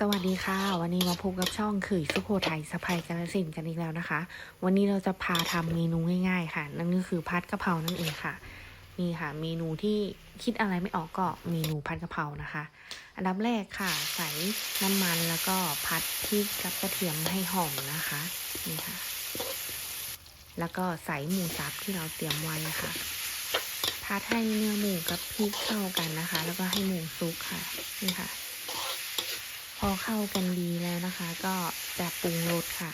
สวัสดีค่ะ วันนี้มาพบกับช่องขื่อสุโขทัยสะพายกาลสินกันอีกแล้วนะคะ วันนี้เราจะพาทำเมนูง่าย ๆ ค่ะ นั่นก็คือพัดกะเพรานั่นเองค่ะ นี่ค่ะ เมนูที่คิดอะไรไม่ออกก็เมนูพัดกะเพรานะคะ อันดับแรกค่ะ ใส่น้ำมันแล้วก็พัดพริกกับกระเทียมให้หอมนะคะ นี่ค่ะ แล้วก็ใส่หมูสับที่เราเตรียมไว้ค่ะพัดให้เนื้อหมูกับพริกเข้ากันนะคะ แล้วก็ให้หมูซุกค่ะ นี่ค่ะ อเข้ากันดีแล้วนะคะ ก็จะปรุงรสค่ะ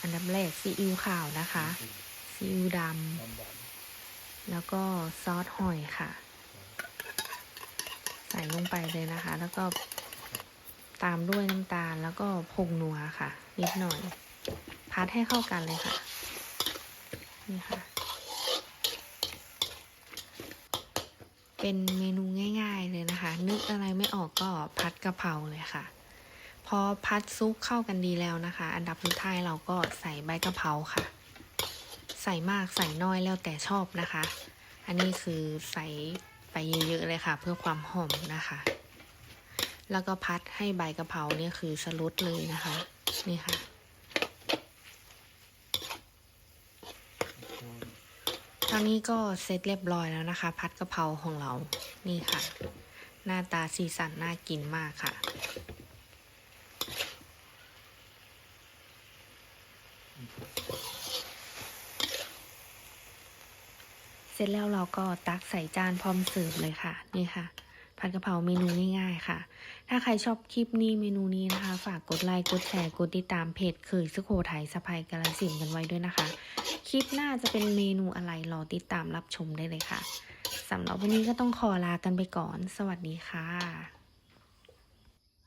อันดับแรกซีอิ๊วขาวนะคะซีอิ๊วดำแล้วก็ซอสหอยค่ะ ใส่ลงไปเลยนะคะ แล้วก็ตามด้วยน้ำตาลแล้วก็ผงนัวค่ะ นิดหน่อย พัดให้เข้ากันเลยค่ะ นี่ค่ะ เป็นเมนูง่าย ๆเลยนะคะ นึกอะไรไม่ออกก็พัดกะเพราเลยค่ะ พอพัดซุปเข้ากันดีแล้วนะคะ อันดับสุดท้ายเราก็ใส่ใบกะเพราค่ะ ใส่มากใส่น้อยแล้วแต่ชอบนะคะ อันนี้คือใส่ไปเยอะๆเลยค่ะ เพื่อความหอมนะคะ แล้วก็พัดให้ใบกะเพราเนี่ยคือสลุดเลยนะคะ นี่ค่ะตอนนี้ก็เสร็จเรียบร้อยแล้วนะคะ พัดกะเพราของเรา นี่ค่ะ หน้าตาสีสันน่ากินมากค่ะ เสร็จแล้วเราก็ตักใส่จานพร้อมเสิร์ฟเลยค่ะ นี่ค่ะ ผัดกะเพราเมนูง่ายๆค่ะ ถ้าใครชอบคลิปนี้เมนูนี้นะคะ ฝากกดไลค์กดแชร์กดติดตามเพจเคยสุโขทัยสะพายกาลสินกันไว้ด้วยนะคะ คลิปหน้าจะเป็นเมนูอะไรรอติดตามรับชมได้เลยค่ะสำหรับวันนี้ก็ต้องขอลากันไปก่อน สวัสดีค่ะ